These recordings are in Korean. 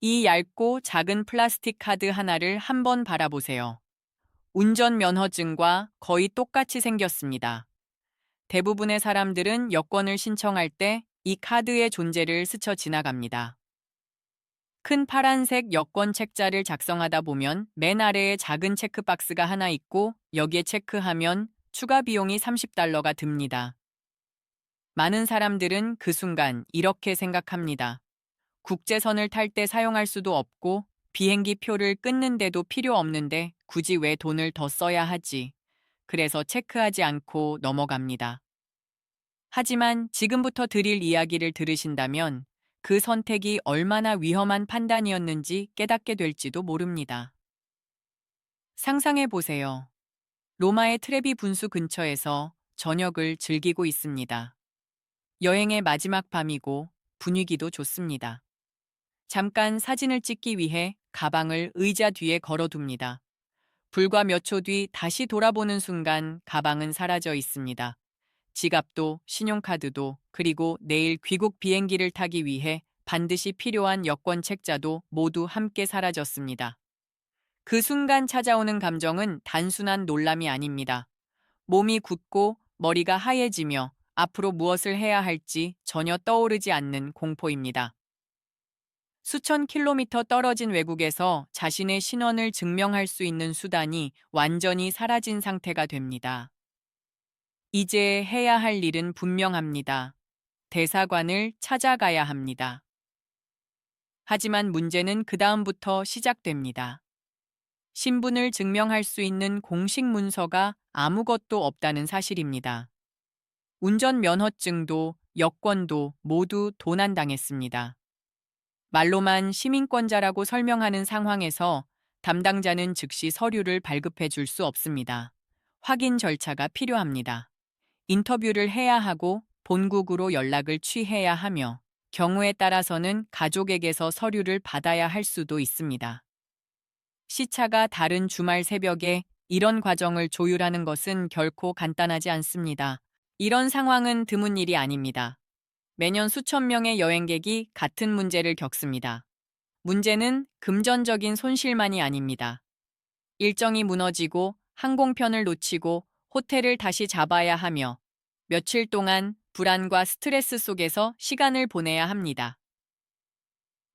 이 얇고 작은 플라스틱 카드 하나를 한번 바라보세요. 운전면허증과 거의 똑같이 생겼습니다. 대부분의 사람들은 여권을 신청할 때 이 카드의 존재를 스쳐 지나갑니다. 큰 파란색 여권 책자를 작성하다 보면 맨 아래에 작은 체크박스가 하나 있고 여기에 체크하면 추가 비용이 30달러가 듭니다. 많은 사람들은 그 순간 이렇게 생각합니다. 국제선을 탈 때 사용할 수도 없고 비행기 표를 끊는데도 필요 없는데 굳이 왜 돈을 더 써야 하지? 그래서 체크하지 않고 넘어갑니다. 하지만 지금부터 드릴 이야기를 들으신다면 그 선택이 얼마나 위험한 판단이었는지 깨닫게 될지도 모릅니다. 상상해 보세요. 로마의 트레비 분수 근처에서 저녁을 즐기고 있습니다. 여행의 마지막 밤이고 분위기도 좋습니다. 잠깐 사진을 찍기 위해 가방을 의자 뒤에 걸어둡니다. 불과 몇 초 뒤 다시 돌아보는 순간 가방은 사라져 있습니다. 지갑도 신용카드도 그리고 내일 귀국 비행기를 타기 위해 반드시 필요한 여권 책자도 모두 함께 사라졌습니다. 그 순간 찾아오는 감정은 단순한 놀람이 아닙니다. 몸이 굳고 머리가 하얘지며 앞으로 무엇을 해야 할지 전혀 떠오르지 않는 공포입니다. 수천 킬로미터 떨어진 외국에서 자신의 신원을 증명할 수 있는 수단이 완전히 사라진 상태가 됩니다. 이제 해야 할 일은 분명합니다. 대사관을 찾아가야 합니다. 하지만 문제는 그다음부터 시작됩니다. 신분을 증명할 수 있는 공식 문서가 아무것도 없다는 사실입니다. 운전 면허증도 여권도 모두 도난당했습니다. 말로만 시민권자라고 설명하는 상황에서 담당자는 즉시 서류를 발급해 줄 수 없습니다. 확인 절차가 필요합니다. 인터뷰를 해야 하고 본국으로 연락을 취해야 하며 경우에 따라서는 가족에게서 서류를 받아야 할 수도 있습니다. 시차가 다른 주말 새벽에 이런 과정을 조율하는 것은 결코 간단하지 않습니다. 이런 상황은 드문 일이 아닙니다. 매년 수천 명의 여행객이 같은 문제를 겪습니다. 문제는 금전적인 손실만이 아닙니다. 일정이 무너지고 항공편을 놓치고 호텔을 다시 잡아야 하며 며칠 동안 불안과 스트레스 속에서 시간을 보내야 합니다.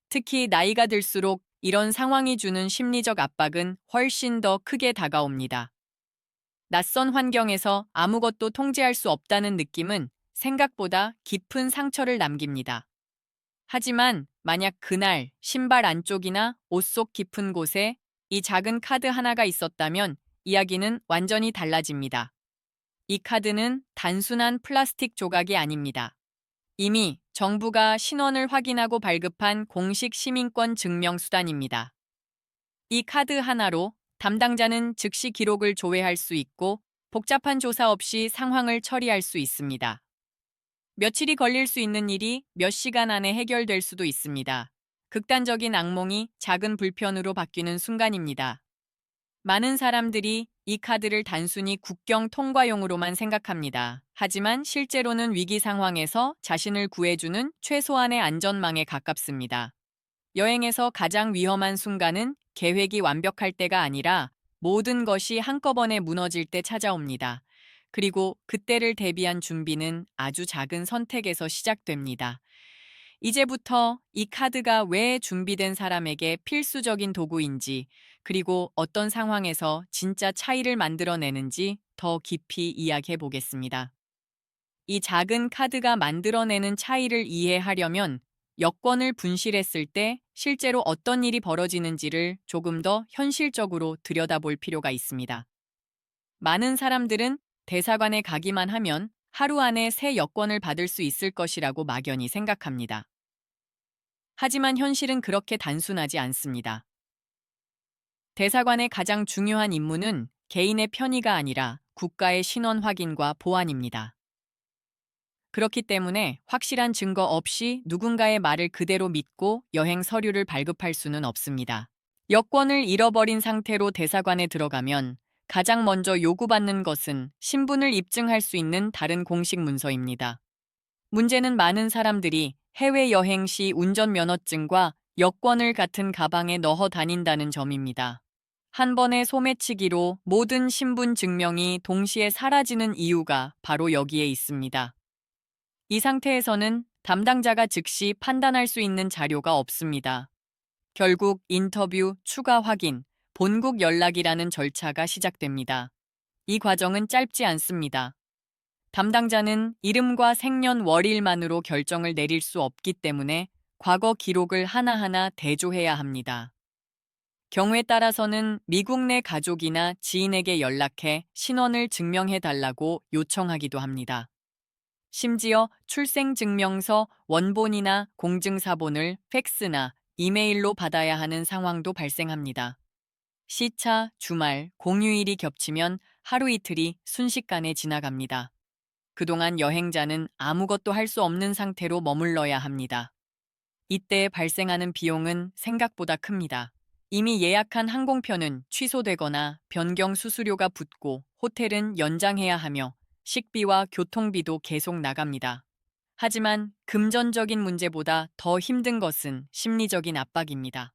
특히 나이가 들수록 이런 상황이 주는 심리적 압박은 훨씬 더 크게 다가옵니다. 낯선 환경에서 아무것도 통제할 수 없다는 느낌은 생각보다 깊은 상처를 남깁니다. 하지만 만약 그날 신발 안쪽이나 옷 속 깊은 곳에 이 작은 카드 하나가 있었다면 이야기는 완전히 달라집니다. 이 카드는 단순한 플라스틱 조각이 아닙니다. 이미 정부가 신원을 확인하고 발급한 공식 시민권 증명 수단입니다. 이 카드 하나로 담당자는 즉시 기록을 조회할 수 있고 복잡한 조사 없이 상황을 처리할 수 있습니다. 며칠이 걸릴 수 있는 일이 몇 시간 안에 해결될 수도 있습니다. 극단적인 악몽이 작은 불편으로 바뀌는 순간입니다. 많은 사람들이 이 카드를 단순히 국경 통과용으로만 생각합니다. 하지만 실제로는 위기 상황에서 자신을 구해주는 최소한의 안전망에 가깝습니다. 여행에서 가장 위험한 순간은 계획이 완벽할 때가 아니라 모든 것이 한꺼번에 무너질 때 찾아옵니다. 그리고 그때를 대비한 준비는 아주 작은 선택에서 시작됩니다. 이제부터 이 카드가 왜 준비된 사람에게 필수적인 도구인지, 그리고 어떤 상황에서 진짜 차이를 만들어내는지 더 깊이 이야기해 보겠습니다. 이 작은 카드가 만들어내는 차이를 이해하려면 여권을 분실했을 때 실제로 어떤 일이 벌어지는지를 조금 더 현실적으로 들여다볼 필요가 있습니다. 많은 사람들은 대사관에 가기만 하면 하루 안에 새 여권을 받을 수 있을 것이라고 막연히 생각합니다. 하지만 현실은 그렇게 단순하지 않습니다. 대사관의 가장 중요한 임무는 개인의 편의가 아니라 국가의 신원 확인과 보안입니다. 그렇기 때문에 확실한 증거 없이 누군가의 말을 그대로 믿고 여행 서류를 발급할 수는 없습니다. 여권을 잃어버린 상태로 대사관에 들어가면 가장 먼저 요구받는 것은 신분을 입증할 수 있는 다른 공식 문서입니다. 문제는 많은 사람들이 해외여행 시 운전면허증과 여권을 같은 가방에 넣어 다닌다는 점입니다. 한 번의 소매치기로 모든 신분 증명이 동시에 사라지는 이유가 바로 여기에 있습니다. 이 상태에서는 담당자가 즉시 판단할 수 있는 자료가 없습니다. 결국 인터뷰, 추가 확인, 본국 연락이라는 절차가 시작됩니다. 이 과정은 짧지 않습니다. 담당자는 이름과 생년월일만으로 결정을 내릴 수 없기 때문에 과거 기록을 하나하나 대조해야 합니다. 경우에 따라서는 미국 내 가족이나 지인에게 연락해 신원을 증명해 달라고 요청하기도 합니다. 심지어 출생증명서 원본이나 공증사본을 팩스나 이메일로 받아야 하는 상황도 발생합니다. 시차, 주말, 공휴일이 겹치면 하루 이틀이 순식간에 지나갑니다. 그동안 여행자는 아무것도 할 수 없는 상태로 머물러야 합니다. 이때 발생하는 비용은 생각보다 큽니다. 이미 예약한 항공편은 취소되거나 변경 수수료가 붙고 호텔은 연장해야 하며 식비와 교통비도 계속 나갑니다. 하지만 금전적인 문제보다 더 힘든 것은 심리적인 압박입니다.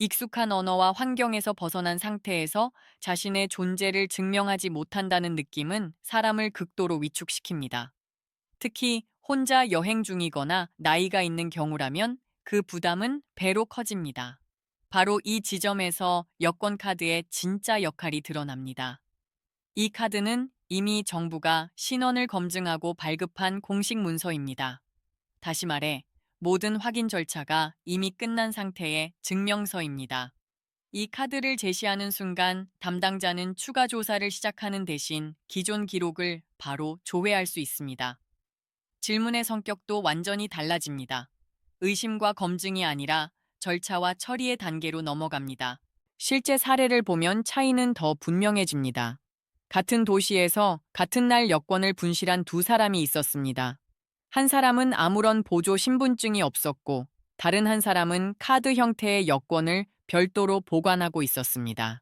익숙한 언어와 환경에서 벗어난 상태에서 자신의 존재를 증명하지 못한다는 느낌은 사람을 극도로 위축시킵니다. 특히 혼자 여행 중이거나 나이가 있는 경우라면 그 부담은 배로 커집니다. 바로 이 지점에서 여권 카드의 진짜 역할이 드러납니다. 이 카드는 이미 정부가 신원을 검증하고 발급한 공식 문서입니다. 다시 말해, 모든 확인 절차가 이미 끝난 상태의 증명서입니다. 이 카드를 제시하는 순간 담당자는 추가 조사를 시작하는 대신 기존 기록을 바로 조회할 수 있습니다. 질문의 성격도 완전히 달라집니다. 의심과 검증이 아니라 절차와 처리의 단계로 넘어갑니다. 실제 사례를 보면 차이는 더 분명해집니다. 같은 도시에서 같은 날 여권을 분실한 두 사람이 있었습니다. 한 사람은 아무런 보조 신분증이 없었고 다른 한 사람은 카드 형태의 여권을 별도로 보관하고 있었습니다.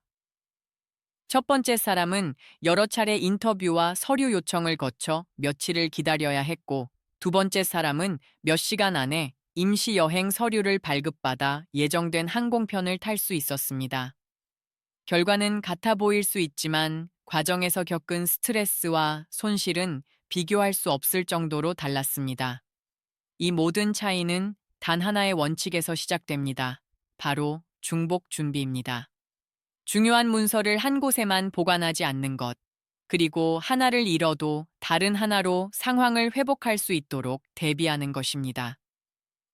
첫 번째 사람은 여러 차례 인터뷰와 서류 요청을 거쳐 며칠을 기다려야 했고 두 번째 사람은 몇 시간 안에 임시 여행 서류를 발급받아 예정된 항공편을 탈 수 있었습니다. 결과는 같아 보일 수 있지만 과정에서 겪은 스트레스와 손실은 비교할 수 없을 정도로 달랐습니다. 이 모든 차이는 단 하나의 원칙에서 시작됩니다. 바로 중복 준비입니다. 중요한 문서를 한 곳에만 보관하지 않는 것, 그리고 하나를 잃어도 다른 하나로 상황을 회복할 수 있도록 대비하는 것입니다.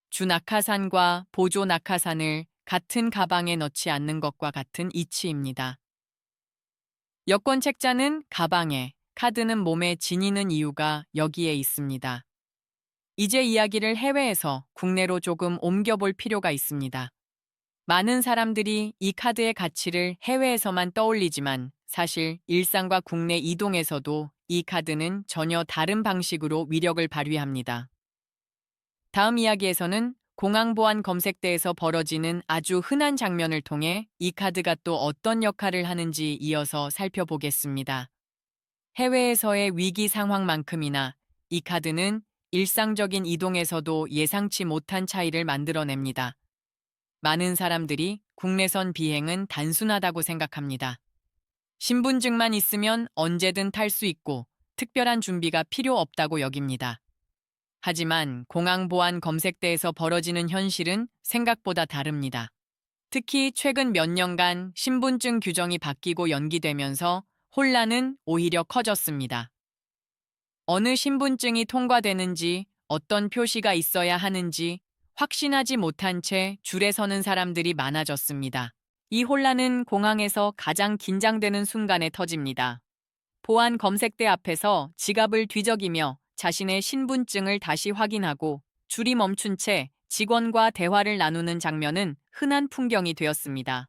주 낙하산과 보조 낙하산을 같은 가방에 넣지 않는 것과 같은 이치입니다. 여권 책자는 가방에, 카드는 몸에 지니는 이유가 여기에 있습니다. 이제 이야기를 해외에서 국내로 조금 옮겨볼 필요가 있습니다. 많은 사람들이 이 카드의 가치를 해외에서만 떠올리지만 사실 일상과 국내 이동에서도 이 카드는 전혀 다른 방식으로 위력을 발휘합니다. 다음 이야기에서는 공항보안 검색대에서 벌어지는 아주 흔한 장면을 통해 이 카드가 또 어떤 역할을 하는지 이어서 살펴보겠습니다. 해외에서의 위기 상황만큼이나 이 카드는 일상적인 이동에서도 예상치 못한 차이를 만들어냅니다. 많은 사람들이 국내선 비행은 단순하다고 생각합니다. 신분증만 있으면 언제든 탈 수 있고 특별한 준비가 필요 없다고 여깁니다. 하지만 공항 보안 검색대에서 벌어지는 현실은 생각보다 다릅니다. 특히 최근 몇 년간 신분증 규정이 바뀌고 연기되면서 혼란은 오히려 커졌습니다. 어느 신분증이 통과되는지 어떤 표시가 있어야 하는지 확신하지 못한 채 줄에 서는 사람들이 많아졌습니다. 이 혼란은 공항에서 가장 긴장되는 순간에 터집니다. 보안 검색대 앞에서 지갑을 뒤적이며 자신의 신분증을 다시 확인하고 줄이 멈춘 채 직원과 대화를 나누는 장면은 흔한 풍경이 되었습니다.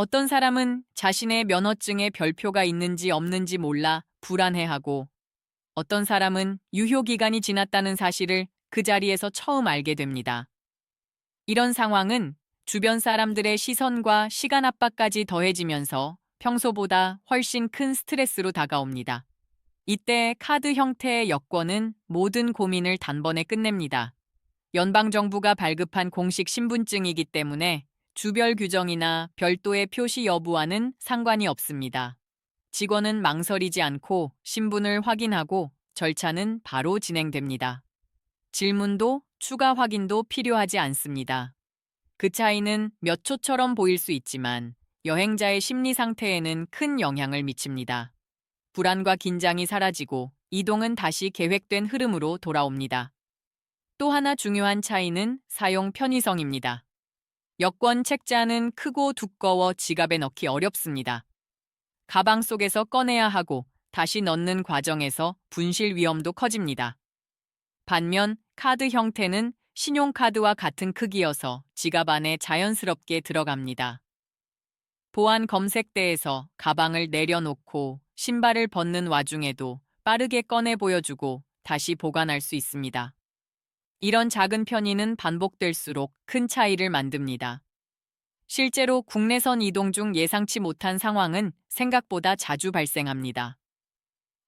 어떤 사람은 자신의 면허증에 별표가 있는지 없는지 몰라 불안해하고 어떤 사람은 유효기간이 지났다는 사실을 그 자리에서 처음 알게 됩니다. 이런 상황은 주변 사람들의 시선과 시간 압박까지 더해지면서 평소보다 훨씬 큰 스트레스로 다가옵니다. 이때 카드 형태의 여권은 모든 고민을 단번에 끝냅니다. 연방정부가 발급한 공식 신분증이기 때문에 주별 규정이나 별도의 표시 여부와는 상관이 없습니다. 직원은 망설이지 않고 신분을 확인하고 절차는 바로 진행됩니다. 질문도 추가 확인도 필요하지 않습니다. 그 차이는 몇 초처럼 보일 수 있지만 여행자의 심리 상태에는 큰 영향을 미칩니다. 불안과 긴장이 사라지고 이동은 다시 계획된 흐름으로 돌아옵니다. 또 하나 중요한 차이는 사용 편의성입니다. 여권 책자는 크고 두꺼워 지갑에 넣기 어렵습니다. 가방 속에서 꺼내야 하고 다시 넣는 과정에서 분실 위험도 커집니다. 반면 카드 형태는 신용카드와 같은 크기여서 지갑 안에 자연스럽게 들어갑니다. 보안 검색대에서 가방을 내려놓고 신발을 벗는 와중에도 빠르게 꺼내 보여주고 다시 보관할 수 있습니다. 이런 작은 편의는 반복될수록 큰 차이를 만듭니다. 실제로 국내선 이동 중 예상치 못한 상황은 생각보다 자주 발생합니다.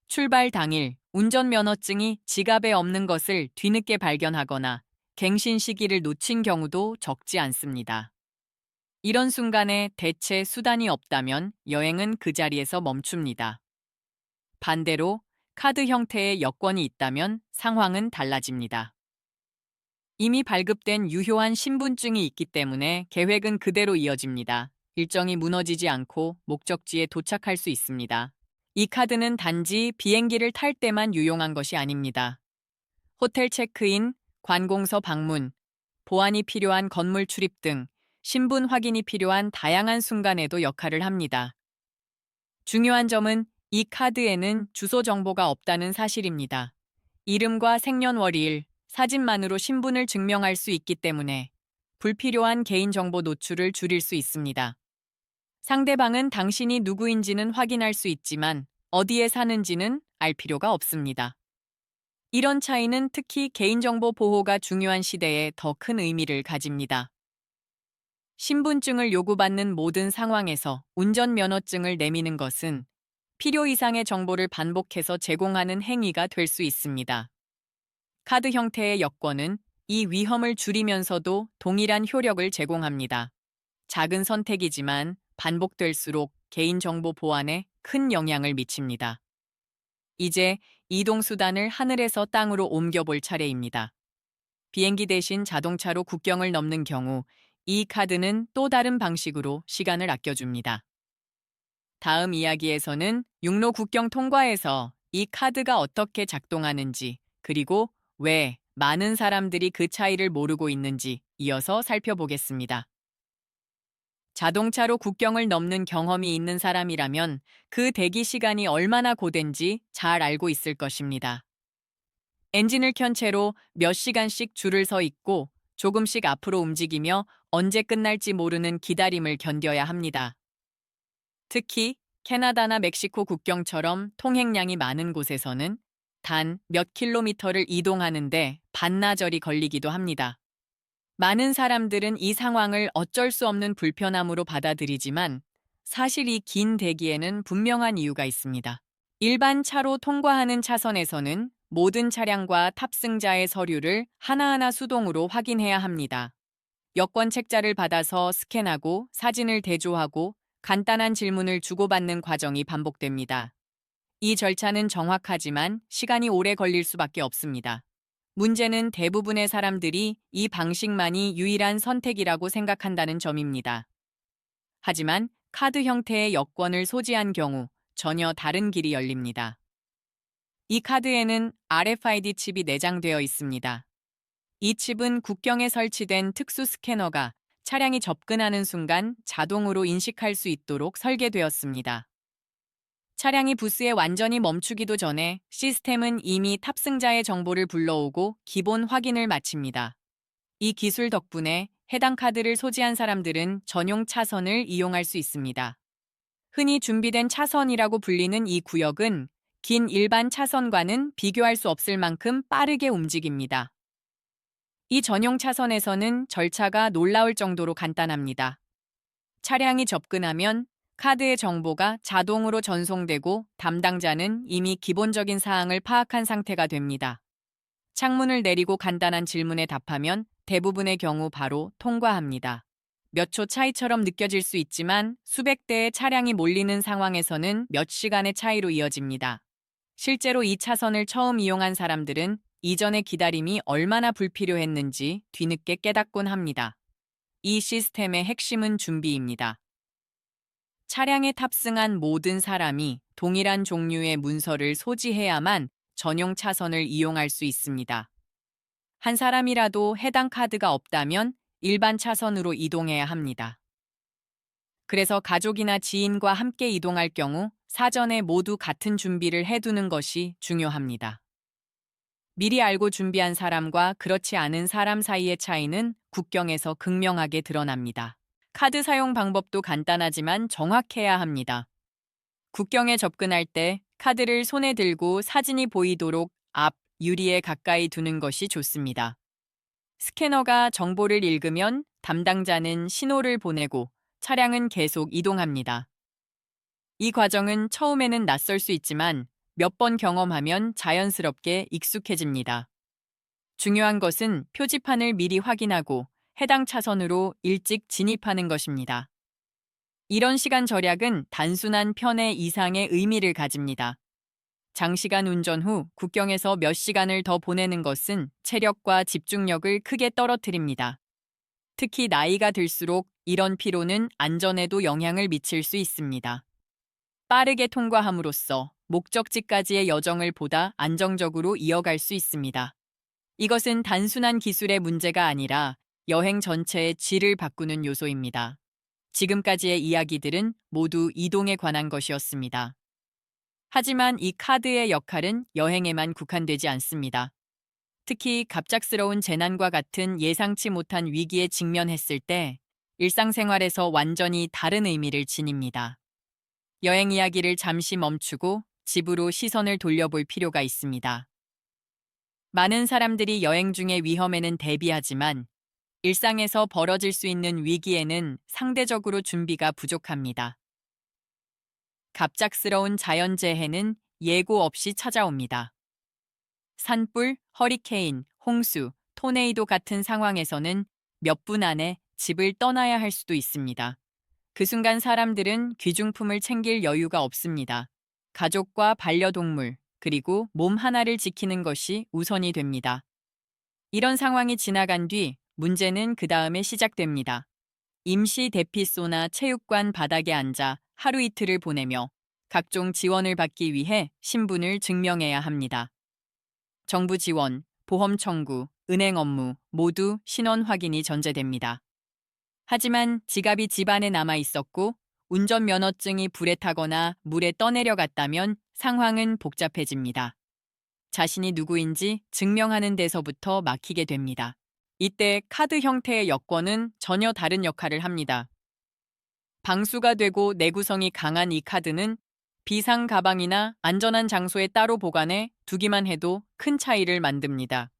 출발 당일 운전면허증이 지갑에 없는 것을 뒤늦게 발견하거나 갱신 시기를 놓친 경우도 적지 않습니다. 이런 순간에 대체 수단이 없다면 여행은 그 자리에서 멈춥니다. 반대로 카드 형태의 여권이 있다면 상황은 달라집니다. 이미 발급된 유효한 신분증이 있기 때문에 계획은 그대로 이어집니다. 일정이 무너지지 않고 목적지에 도착할 수 있습니다. 이 카드는 단지 비행기를 탈 때만 유용한 것이 아닙니다. 호텔 체크인, 관공서 방문, 보안이 필요한 건물 출입 등 신분 확인이 필요한 다양한 순간에도 역할을 합니다. 중요한 점은 이 카드에는 주소 정보가 없다는 사실입니다. 이름과 생년월일, 사진만으로 신분을 증명할 수 있기 때문에 불필요한 개인정보 노출을 줄일 수 있습니다. 상대방은 당신이 누구인지는 확인할 수 있지만 어디에 사는지는 알 필요가 없습니다. 이런 차이는 특히 개인정보 보호가 중요한 시대에 더 큰 의미를 가집니다. 신분증을 요구받는 모든 상황에서 운전면허증을 내미는 것은 필요 이상의 정보를 반복해서 제공하는 행위가 될 수 있습니다. 카드 형태의 여권은 이 위험을 줄이면서도 동일한 효력을 제공합니다. 작은 선택이지만 반복될수록 개인정보 보안에 큰 영향을 미칩니다. 이제 이동수단을 하늘에서 땅으로 옮겨볼 차례입니다. 비행기 대신 자동차로 국경을 넘는 경우 이 카드는 또 다른 방식으로 시간을 아껴줍니다. 다음 이야기에서는 육로 국경 통과에서 이 카드가 어떻게 작동하는지 그리고 왜 많은 사람들이 그 차이를 모르고 있는지 이어서 살펴보겠습니다. 자동차로 국경을 넘는 경험이 있는 사람이라면 그 대기 시간이 얼마나 고된지 잘 알고 있을 것입니다. 엔진을 켠 채로 몇 시간씩 줄을 서 있고 조금씩 앞으로 움직이며 언제 끝날지 모르는 기다림을 견뎌야 합니다. 특히 캐나다나 멕시코 국경처럼 통행량이 많은 곳에서는 단 몇 킬로미터를 이동하는데 반나절이 걸리기도 합니다. 많은 사람들은 이 상황을 어쩔 수 없는 불편함으로 받아들이지만 사실 이 긴 대기에는 분명한 이유가 있습니다. 일반 차로 통과하는 차선에서는 모든 차량과 탑승자의 서류를 하나하나 수동으로 확인해야 합니다. 여권 책자를 받아서 스캔하고 사진을 대조하고 간단한 질문을 주고받는 과정이 반복됩니다. 이 절차는 정확하지만 시간이 오래 걸릴 수밖에 없습니다. 문제는 대부분의 사람들이 이 방식만이 유일한 선택이라고 생각한다는 점입니다. 하지만 카드 형태의 여권을 소지한 경우 전혀 다른 길이 열립니다. 이 카드에는 RFID 칩이 내장되어 있습니다. 이 칩은 국경에 설치된 특수 스캐너가 차량이 접근하는 순간 자동으로 인식할 수 있도록 설계되었습니다. 차량이 부스에 완전히 멈추기도 전에 시스템은 이미 탑승자의 정보를 불러오고 기본 확인을 마칩니다. 이 기술 덕분에 해당 카드를 소지한 사람들은 전용 차선을 이용할 수 있습니다. 흔히 준비된 차선이라고 불리는 이 구역은 긴 일반 차선과는 비교할 수 없을 만큼 빠르게 움직입니다. 이 전용 차선에서는 절차가 놀라울 정도로 간단합니다. 차량이 접근하면 카드의 정보가 자동으로 전송되고 담당자는 이미 기본적인 사항을 파악한 상태가 됩니다. 창문을 내리고 간단한 질문에 답하면 대부분의 경우 바로 통과합니다. 몇 초 차이처럼 느껴질 수 있지만 수백 대의 차량이 몰리는 상황에서는 몇 시간의 차이로 이어집니다. 실제로 이 차선을 처음 이용한 사람들은 이전의 기다림이 얼마나 불필요했는지 뒤늦게 깨닫곤 합니다. 이 시스템의 핵심은 준비입니다. 차량에 탑승한 모든 사람이 동일한 종류의 문서를 소지해야만 전용 차선을 이용할 수 있습니다. 한 사람이라도 해당 카드가 없다면 일반 차선으로 이동해야 합니다. 그래서 가족이나 지인과 함께 이동할 경우 사전에 모두 같은 준비를 해두는 것이 중요합니다. 미리 알고 준비한 사람과 그렇지 않은 사람 사이의 차이는 국경에서 극명하게 드러납니다. 카드 사용 방법도 간단하지만 정확해야 합니다. 국경에 접근할 때 카드를 손에 들고 사진이 보이도록 앞 유리에 가까이 두는 것이 좋습니다. 스캐너가 정보를 읽으면 담당자는 신호를 보내고 차량은 계속 이동합니다. 이 과정은 처음에는 낯설 수 있지만 몇 번 경험하면 자연스럽게 익숙해집니다. 중요한 것은 표지판을 미리 확인하고 해당 차선으로 일찍 진입하는 것입니다. 이런 시간 절약은 단순한 편의 이상의 의미를 가집니다. 장시간 운전 후 국경에서 몇 시간을 더 보내는 것은 체력과 집중력을 크게 떨어뜨립니다. 특히 나이가 들수록 이런 피로는 안전에도 영향을 미칠 수 있습니다. 빠르게 통과함으로써 목적지까지의 여정을 보다 안정적으로 이어갈 수 있습니다. 이것은 단순한 기술의 문제가 아니라 여행 전체의 질을 바꾸는 요소입니다. 지금까지의 이야기들은 모두 이동에 관한 것이었습니다. 하지만 이 카드의 역할은 여행에만 국한되지 않습니다. 특히 갑작스러운 재난과 같은 예상치 못한 위기에 직면했을 때 일상생활에서 완전히 다른 의미를 지닙니다. 여행 이야기를 잠시 멈추고 집으로 시선을 돌려볼 필요가 있습니다. 많은 사람들이 여행 중의 위험에는 대비하지만 일상에서 벌어질 수 있는 위기에는 상대적으로 준비가 부족합니다. 갑작스러운 자연재해는 예고 없이 찾아옵니다. 산불, 허리케인, 홍수, 토네이도 같은 상황에서는 몇 분 안에 집을 떠나야 할 수도 있습니다. 그 순간 사람들은 귀중품을 챙길 여유가 없습니다. 가족과 반려동물, 그리고 몸 하나를 지키는 것이 우선이 됩니다. 이런 상황이 지나간 뒤 문제는 그 다음에 시작됩니다. 임시 대피소나 체육관 바닥에 앉아 하루 이틀을 보내며 각종 지원을 받기 위해 신분을 증명해야 합니다. 정부 지원, 보험 청구, 은행 업무 모두 신원 확인이 전제됩니다. 하지만 지갑이 집안에 남아 있었고 운전면허증이 불에 타거나 물에 떠내려갔다면 상황은 복잡해집니다. 자신이 누구인지 증명하는 데서부터 막히게 됩니다. 이때 카드 형태의 여권은 전혀 다른 역할을 합니다. 방수가 되고 내구성이 강한 이 카드는 비상 가방이나 안전한 장소에 따로 보관해 두기만 해도 큰 차이를 만듭니다.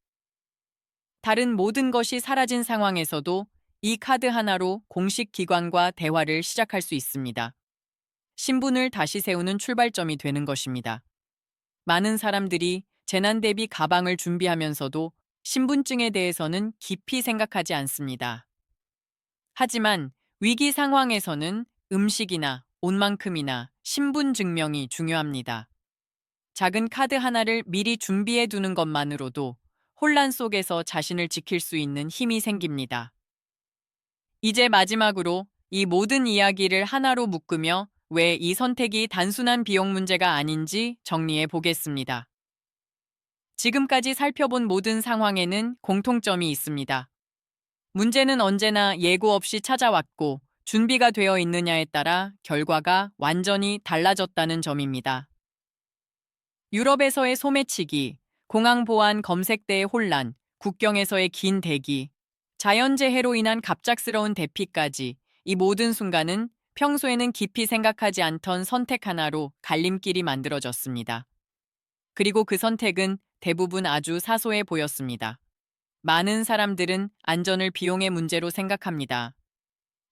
다른 모든 것이 사라진 상황에서도 이 카드 하나로 공식 기관과 대화를 시작할 수 있습니다. 신분을 다시 세우는 출발점이 되는 것입니다. 많은 사람들이 재난 대비 가방을 준비하면서도 신분증에 대해서는 깊이 생각하지 않습니다. 하지만 위기 상황에서는 음식이나 옷만큼이나 신분 증명이 중요합니다. 작은 카드 하나를 미리 준비해 두는 것만으로도 혼란 속에서 자신을 지킬 수 있는 힘이 생깁니다. 이제 마지막으로 이 모든 이야기를 하나로 묶으며 왜 이 선택이 단순한 비용 문제가 아닌지 정리해 보겠습니다. 지금까지 살펴본 모든 상황에는 공통점이 있습니다. 문제는 언제나 예고 없이 찾아왔고 준비가 되어 있느냐에 따라 결과가 완전히 달라졌다는 점입니다. 유럽에서의 소매치기, 공항 보안 검색대의 혼란, 국경에서의 긴 대기, 자연재해로 인한 갑작스러운 대피까지 이 모든 순간은 평소에는 깊이 생각하지 않던 선택 하나로 갈림길이 만들어졌습니다. 그리고 그 선택은 대부분 아주 사소해 보였습니다. 많은 사람들은 안전을 비용의 문제로 생각합니다.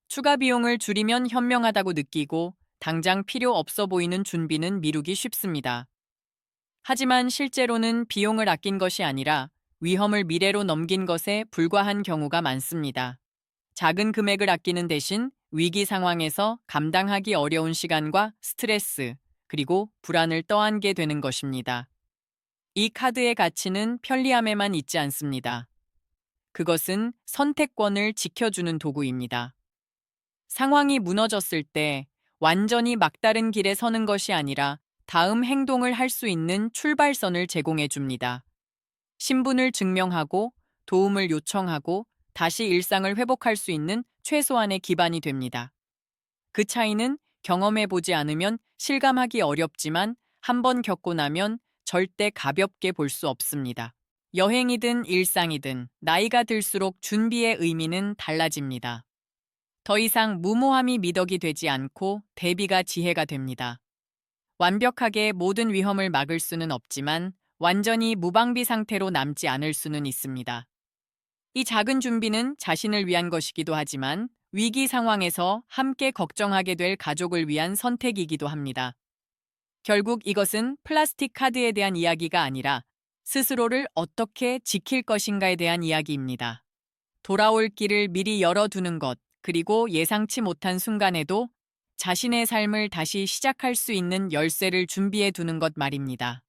추가 비용을 줄이면 현명하다고 느끼고 당장 필요 없어 보이는 준비는 미루기 쉽습니다. 하지만 실제로는 비용을 아낀 것이 아니라 위험을 미래로 넘긴 것에 불과한 경우가 많습니다. 작은 금액을 아끼는 대신 위기 상황에서 감당하기 어려운 시간과 스트레스, 그리고 불안을 떠안게 되는 것입니다. 이 카드의 가치는 편리함에만 있지 않습니다. 그것은 선택권을 지켜주는 도구입니다. 상황이 무너졌을 때 완전히 막다른 길에 서는 것이 아니라 다음 행동을 할 수 있는 출발선을 제공해 줍니다. 신분을 증명하고 도움을 요청하고 다시 일상을 회복할 수 있는 최소한의 기반이 됩니다. 그 차이는 경험해 보지 않으면 실감하기 어렵지만 한번 겪고 나면 절대 가볍게 볼 수 없습니다. 여행이든 일상이든 나이가 들수록 준비의 의미는 달라집니다. 더 이상 무모함이 미덕이 되지 않고 대비가 지혜가 됩니다. 완벽하게 모든 위험을 막을 수는 없지만 완전히 무방비 상태로 남지 않을 수는 있습니다. 이 작은 준비는 자신을 위한 것이기도 하지만 위기 상황에서 함께 걱정하게 될 가족을 위한 선택이기도 합니다. 결국 이것은 플라스틱 카드에 대한 이야기가 아니라 스스로를 어떻게 지킬 것인가에 대한 이야기입니다. 돌아올 길을 미리 열어두는 것, 그리고 예상치 못한 순간에도 자신의 삶을 다시 시작할 수 있는 열쇠를 준비해 두는 것 말입니다.